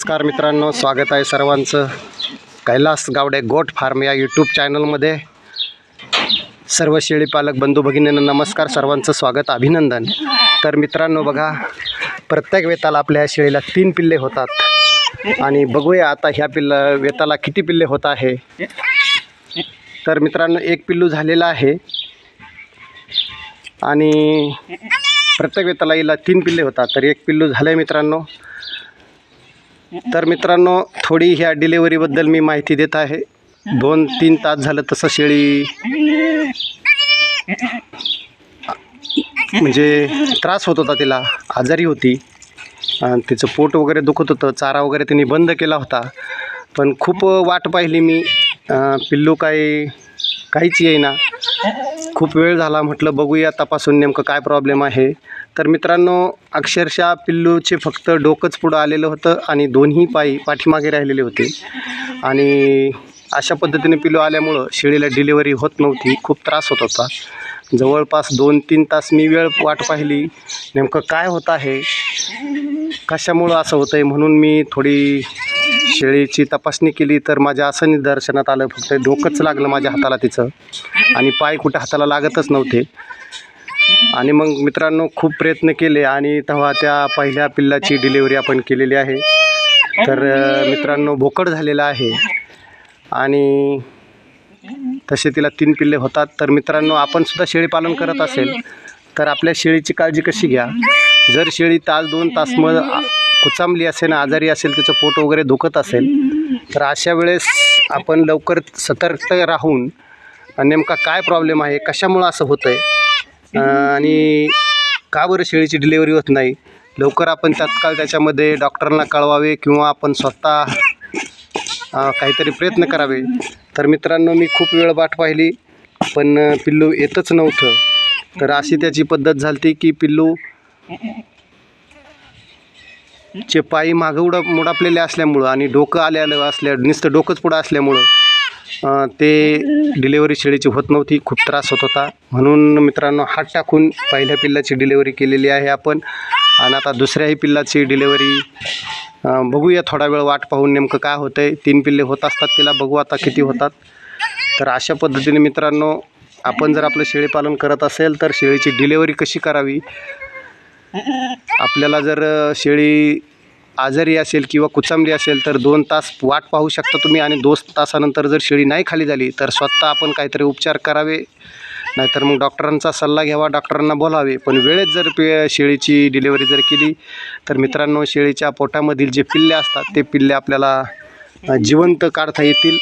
नमस्कार मित्रांनो स्वागत आहे सर्वांचं. कैलास गावडे गोट फार्म या यूट्यूब चॅनलमध्ये सर्व शेळी पालक बंधू भगिनींना नमस्कार. सर्वांचं स्वागत अभिनंदन. तर मित्रांनो बघा प्रत्येक वेताला आपल्या शेळीला तीन पिल्ले होतात. आणि बघूया आता ह्या पिल्ल वेताला किती पिल्ले होत आहे. तर मित्रांनो एक पिल्लू झालेला आहे. आणि प्रत्येक वेताला हिला तीन पिल्ले होतात. तर एक पिल्लू झालं आहे मित्रांनो. तर मित्रांनो थोडी ह्या डिलेवरीबद्दल मी माहिती देत आहे. दोन तीन तास झालं तसं शेळी म्हणजे त्रास होत होता तिला आजारी होती. आणि तिचं पोट वगैरे दुखत होतं चारा वगैरे तिने बंद केला होता. पण खूप वाट पाहिली मी. पिल्लू काय काहीच येईना. खूप वेळ झाला म्हटलं बघूया तपासून नेमकं काय प्रॉब्लेम आहे. तर मित्रांनो अक्षरशः पिल्लूचे फक्त डोकंच पुढं आलेलं होतं आणि दोन्ही पायी पाठीमागे राहिलेले होते. आणि अशा पद्धतीने पिल्लू आल्यामुळं शेळीला डिलिव्हरी होत नव्हती खूप त्रास होत होता. जवळपास दोन तीन तास मी वेळ वाट पाहिली नेमकं काय होत आहे? कशामुळं असं होतं आहे म्हणून मी थोडी शेळीची तपासणी केली तर माझ्या असं निदर्शनात आलं फक्त डोकंच लागलं माझ्या हाताला तिचं. आणि पाय कुठं हाताला लागतच नव्हते. आणि मग मित्रांनो खूप प्रयत्न केले आणि तेव्हा त्या पहिल्या पिल्लाची डिलिव्हरी आपण केलेली आहे. तर मित्रांनो भोकड झालेला आहे. आणि तसे तिला तीन पिल्ले होतात. तर मित्रांनो आपण सुद्धा शेळीपालन करत असेल तर आपल्या शेळीची काळजी कशी घ्या? जर शेळी तास दोन तास मग आ- कुचांबली असेल आजारी असेल तिचं पोट वगैरे दुखत असेल तर अशा वेळेस आपण लवकर सतर्क राहून नेमका काय प्रॉब्लेम आहे कशामुळं असं होतं आहे आणि का बरं शेळीची डिलेवरी होत नाही? लवकर आपण तत्काळ त्याच्यामध्ये डॉक्टरांना कळवावे किंवा आपण स्वतः काहीतरी प्रयत्न करावे. तर मित्रांनो मी खूप वेळ वाट पाहिली पण पिल्लू येतच नव्हतं. तर अशी त्याची पद्धत झाली की पिल्लू चे पायी मागं उड मुडापलेले असल्यामुळं आणि डोकं आलेलं असल्या नुसतं डोकंच पुढं असल्यामुळं ते डिलेवरी शेळीची होत नव्हती खूप त्रास होत होता. म्हणून मित्रांनो हात टाकून पहिल्या पिल्लाची डिलेवरी केलेली आहे आपण. आणि आता दुसऱ्याही पिल्लाची डिलेवरी बघूया थोडा वेळ वाट पाहून नेमकं काय होतं आहे तीन पिल्ले होत असतात तिला बघू आता किती होतात. तर अशा पद्धतीने मित्रांनो आपण जर आपलं शेळीपालन करत असेल तर शेळीची डिलेवरी कशी करावी? आपल्याला जर शेळी आजारी असेल किंवा कुचांबली असेल तर दोन तास वाट पाहू शकता तुम्ही आणि दोन तासानंतर जर शेळी नाही खाली झाली तर स्वतः आपण काहीतरी उपचार करावे. नाहीतर मग डॉक्टरांचा सल्ला घ्यावा डॉक्टरांना बोलावे. पण वेळेत जर पे शेळीची डिलेवरी जर केली तर मित्रांनो शेळीच्या पोटामधील जे पिल्ले असतात ते पिल्ले आपल्याला जिवंत काढता येतील.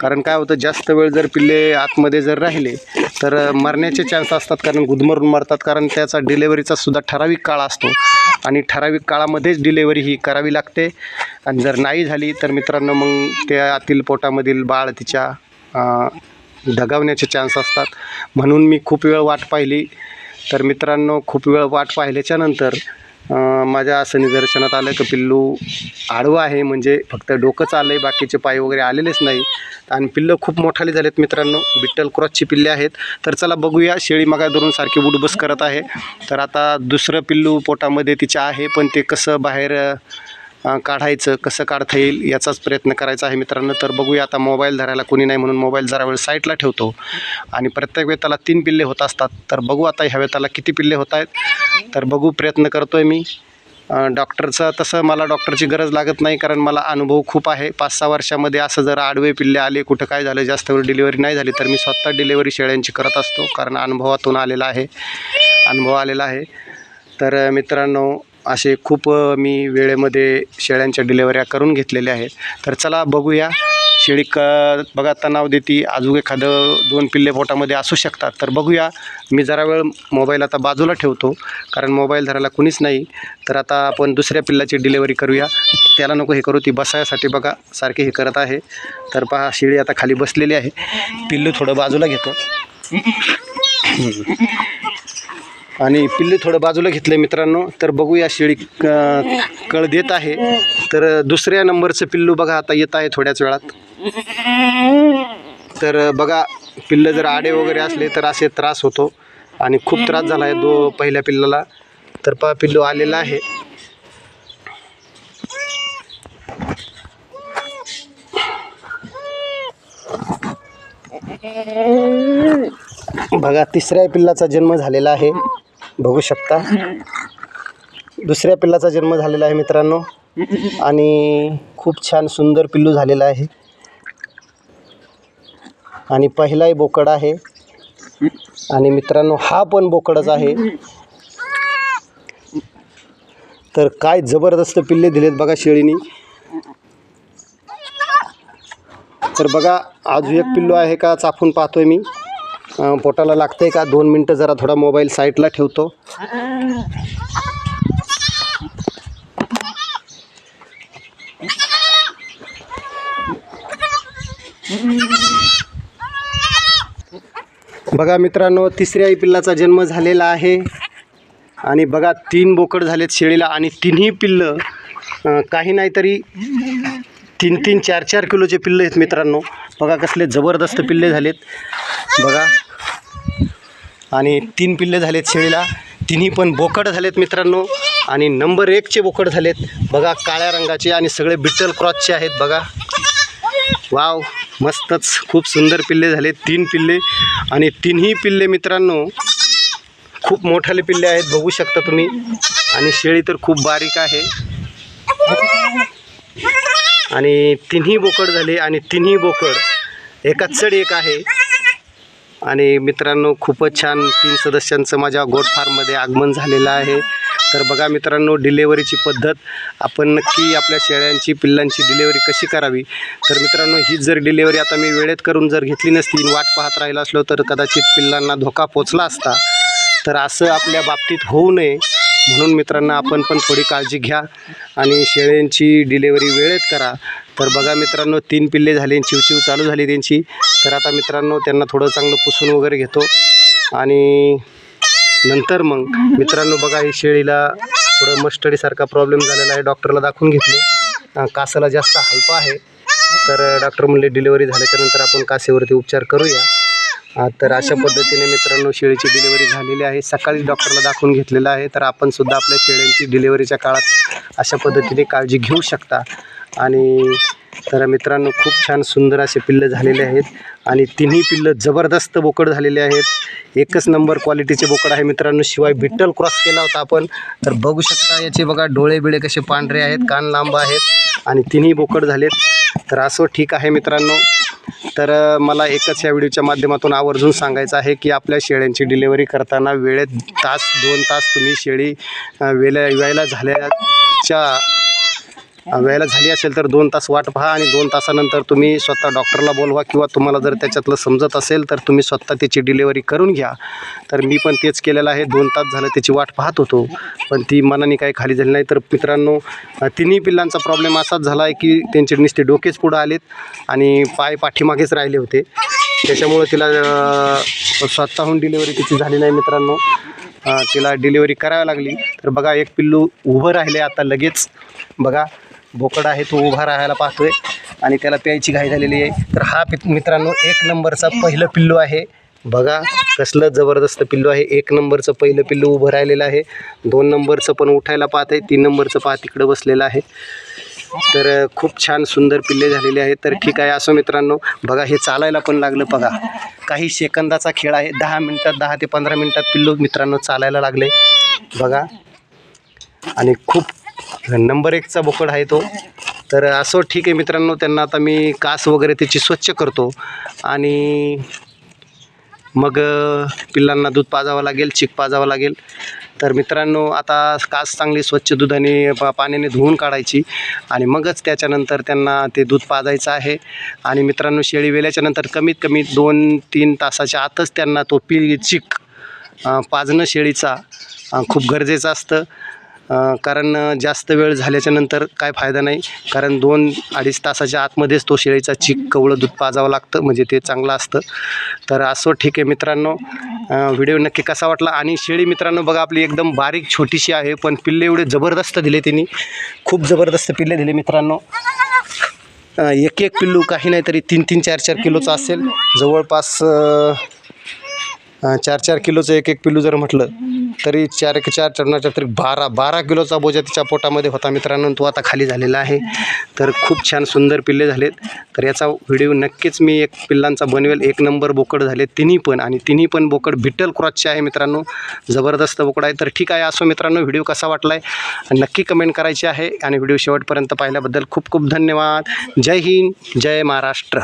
कारण काय होतं जास्त वेळ जर पिल्ले आतमध्ये जर राहिले तर मरण्याचे चान्स असतात. कारण गुदमरून मरतात. कारण त्याचा डिलेवरीचा सुद्धा ठराविक काळ असतो. आणि ठराविक काळामध्येच डिलेवरी ही करावी लागते. आणि जर नाही झाली तर मित्रांनो मग त्या आतील पोटामधील बाळ तिच्या दगावण्याचे चान्स असतात. म्हणून मी खूप वेळ वाट पाहिली. तर मित्रांनो खूप वेळ वाट पाहिल्याच्यानंतर माझ्या असं निदर्शनात आलं की पिल्लू आडवं आहे म्हणजे फक्त डोकंच आलं आहे बाकीचे पाय वगैरे आलेलेच नाही. आणि पिल्लं खूप मोठाले झालेत मित्रांनो. बिट्टल क्रॉसची पिल्ले आहेत. तर चला बघूया शेळी मागा धरून सारखी उडबस करत आहे. तर आता दुसरं पिल्लू पोटामध्ये तिच्या आहे पण ते कसं बाहेर काढायचं कसं काढता येईल याचाच प्रयत्न करायचा आहे मित्रांनो. तर बघूया आता मोबाईल धरायला कोणी नाही म्हणून मोबाईल जरा वेळ साईडला ठेवतो. आणि प्रत्येक वेताला तीन पिल्ले होत असतात. तर बघू आता ह्या वेताला किती पिल्ले होत आहेत. तर बघू प्रयत्न करतो आहे मी डॉक्टरचं तसं मला डॉक्टरची गरज लागत नाही कारण मला अनुभव खूप आहे. पाच सहा वर्षामध्ये असं जर आडवे पिल्ले आले कुठं काय झालं जास्त वेळ डिलिव्हरी नाही झाली तर मी स्वतः डिलिव्हरी शेळ्यांची करत असतो. कारण अनुभवातून आलेला आहे. अनुभव आलेला आहे. तर मित्रांनो असे खूप मी वेळेमध्ये शेळ्यांच्या डिलेवऱ्या करून घेतलेल्या आहेत. तर चला बघूया. शेळी क बघा तणाव देती. अजून एखादं दोन पिल्ले पोटामध्ये असू शकतात. तर बघूया. मी जरा वेळ मोबाईल आता बाजूला ठेवतो. कारण मोबाईल धरायला कुणीच नाही. तर आता आपण दुसऱ्या पिल्लाची डिलेवरी करूया. त्याला नको हे करू. ती बसायसाठी बघा सारखे हे करत आहे. तर पहा शेळी आता खाली बसलेली आहे. पिल्लू थोडं बाजूला घेतो. आणि पिल्लू थोडं बाजूला घेतलं मित्रांनो. तर बघूया शेळी कळ देत आहे. तर दुसऱ्या नंबरचं पिल्लू बघा आता येत आहे थोड्याच वेळात. तर बघा पिल्लं जर आडे वगैरे असले तर असे त्रास होतो. आणि खूप त्रास झाला आहे दो पहिल्या पिल्लाला. तर पहा पिल्लू आलेला आहे. बघा तिसऱ्या पिल्लाचा जन्म झालेला आहे. बघू शकता. दुसऱ्या पिल्लाचा जन्म झालेला आहे मित्रांनो. आणि खूप छान सुंदर पिल्लू झालेला आहे. आणि पहिलाही बोकड आहे. आणि मित्रांनो हा पण बोकडच आहे. तर काय जबरदस्त पिल्ले दिलेत बघा शेळीनी. तर बघा अजून एक पिल्लू आहे का चापून पाहतोय मी. अं, पोटाला लागतंय का? दोन मिनटं जरा थोडा मोबाईल साईडला ठेवतो. बघा मित्रांनो तिसऱ्या पिल्लाचा जन्म झालेला आहे. आणि बघा तीन बोकड झालेत शेळीला आणि तिन्ही पिल्लं अं, काही नाही तरी तीन तीन चार चार किलोचे पिल्ले आहेत मित्रांनो. बघा कसले जबरदस्त पिल्ले झालेत. बघा. आणि तीन पिल्ले झालेत शेळीला. तिन्ही पण बोकड झालेत मित्रांनो. आणि नंबर एकचे बोकड झालेत. बघा काळ्या रंगाचे आणि सगळे बिट्टल क्रॉसचे आहेत बघा. वाव मस्तच. खूप सुंदर पिल्ले झाले तीन पिल्ले. आणि तिन्ही पिल्ले मित्रांनो खूप मोठाले पिल्ले आहेत बघू शकता तुम्ही. आणि शेळी तर खूप बारीक आहे. आणि तिन्ही बोकड झाले आणि तिन्ही बोकड एकाच चढ एक आहे. आणि मित्रांनो खूपच छान तीन सदस्यांचं माझ्या गोट फार्ममध्ये आगमन झालेलं आहे. तर बघा मित्रांनो डिलेवरीची पद्धत आपण नक्की आपल्या शेळ्यांची पिल्लांची डिलेवरी कशी करावी? तर मित्रांनो हीच जर डिलेवरी आता मी वेळेत करून जर घेतली नसती वाट पाहत राहिला असलो तर कदाचित पिल्लांना धोका पोचला असता. तर असं आपल्या बाबतीत होऊ नये. म्हणून मित्रांनो आपण पण थोडी काळजी घ्या आणि शेळ्यांची डिलेवरी वेळेत करा. तर बघा मित्रांनो तीन पिल्ले झाले चिवचिव चालू झाली त्यांची. तर आता मित्रांनो त्यांना थोडं चांगलं पुसून वगैरे घेतो. आणि नंतर मग मित्रांनो बघा ही शेळीला थोडं मस्टडीसारखा प्रॉब्लेम झालेला आहे. डॉक्टरला दाखवून घेतले. कासाला जास्त हलपा आहे. तर डॉक्टर म्हणले डिलिव्हरी झाल्याच्यानंतर आपण कासेवरती उपचार करूया. तर अशा पद्धतीने मित्रांनो शेळीची डिलिव्हरी झालेली आहे. सकाळी डॉक्टरला दाखवून घेतलेलं आहे. तर आपण सुद्धा आपल्या शेळ्यांची डिलिव्हरीच्या काळात अशा पद्धतीने काळजी घेऊ शकता. आणि तर मित्रांनो खूप छान सुंदर असे पिल्लं झालेले आहेत. आणि तिन्ही पिल्लं जबरदस्त बोकड झालेले आहेत. एकच नंबर क्वालिटीचे बोकड आहे मित्रांनो. शिवाय बिट्टल क्रॉस केला होता आपण. तर बघू शकता याचे बघा डोळे बिळे कसे पांढरे आहेत कान लांब आहेत. आणि तिन्ही बोकड झालेत. तर असं ठीक आहे मित्रांनो. तर मला एकच या व्हिडिओच्या माध्यमातून आवर्जून सांगायचं आहे की आपल्या शेळ्यांची डिलेवरी करताना वेळेत तास दोन तास तुम्ही शेळी वेल्या वेळेला झाल्याच्या वेळेला झाली असेल तर दोन तास वाट पहा आणि दोन तासानंतर तुम्ही स्वतः डॉक्टरला बोलवा किंवा तुम्हाला जर त्याच्यातलं समजत असेल तर तुम्ही स्वतः त्याची डिलेवरी करून घ्या. तर मी पण तेच केलेलं आहे. दोन तास झालं त्याची वाट पाहत होतो. पण ती मनाने काही खाली झाली नाही. तर मित्रांनो तिन्ही पिल्लांचा प्रॉब्लेम असाच झाला आहे की त्यांचे नुसते डोकेच पुढं आलेत आणि पाय पाठीमागेच राहिले होते. त्याच्यामुळं तिला स्वतःहून डिलेवरी तिची झाली नाही मित्रांनो. तिला डिलेवरी करावी लागली. तर बघा एक पिल्लू उभं राहिले आता लगेच. बघा भोकड आहे तो उभा राहायला पाहतोय आणि त्याला प्यायची घाई झालेली आहे. तर हा पि मित्रांनो एक नंबरचा पहिलं पिल्लू आहे. बघा कसलं जबरदस्त पिल्लू आहे. एक नंबरचं पहिलं पिल्लू उभं राहिलेलं आहे. दोन नंबरचं पण उठायला पाहत आहे. तीन नंबरचं पाहा तिकडं बसलेलं आहे. तर खूप छान सुंदर पिल्ले झालेले आहेत. तर ठीक आहे असं मित्रांनो बघा हे चालायला पण लागलं. बघा काही सेकंदाचा खेळ आहे. दहा मिनटात दहा ते पंधरा मिनटात पिल्लू मित्रांनो चालायला लागले. बघा. आणि खूप नंबर एकचा बोकड आहे तो. तर असं ठीक आहे मित्रांनो त्यांना आता मी कास वगैरे त्याची स्वच्छ करतो. आणि मग पिल्लांना दूध पाजावं लागेल चिक पाजावं लागेल. तर मित्रांनो आता कास चांगली स्वच्छ दुधाने पा पाण्याने धुवून काढायची. आणि मगच त्याच्यानंतर त्यांना ते दूध पाजायचं आहे. आणि मित्रांनो शेळी वेल्याच्यानंतर कमीत कमी दोन तीन तासाच्या आतच त्यांना तो पिल चिक पाजणं शेळीचा खूप गरजेचं असतं. कारण जास्त वेळ झाल्याच्यानंतर काय फायदा नाही. कारण दोन अडीच तासाच्या आतमध्येच तो शेळीचा चिक कवळं दूध पाजावं लागतं म्हणजे ते चांगलं असतं. तर असं ठीक आहे मित्रांनो. व्हिडिओ नक्की कसा वाटला? आणि शेळी मित्रांनो बघा आपली एकदम बारीक छोटीशी आहे पण पिल्ले एवढे जबरदस्त दिले त्यांनी खूप जबरदस्त पिल्ले दिले मित्रांनो. एक एक पिल्लू काही नाही तरी तीन तीन चार चार किलोचं असेल. जवळपास चार चार किलोचं एक एक पिल्लू जर म्हटलं तरी चार एक चार चढण्याच्या तरी बारा बारा किलोचा बोजा तिच्या पोटामध्ये होता मित्रांनो तो आता खाली झालेला आहे. तर खूप छान सुंदर पिल्ले झालेत. तर याचा व्हिडिओ नक्कीच मी एक पिल्लांचा बनवेल. एक नंबर बोकड झाले तिन्ही पण आणि तिन्ही पण बोकड बिट्टल क्रॉसचे आहे मित्रांनो. जबरदस्त बोकड आहे. तर ठीक आहे असो मित्रांनो व्हिडिओ कसा वाटला आहे नक्की कमेंट करायची आहे. आणि व्हिडिओ शेवटपर्यंत पाहिल्याबद्दल खूप खूप धन्यवाद. जय हिंद जय महाराष्ट्र.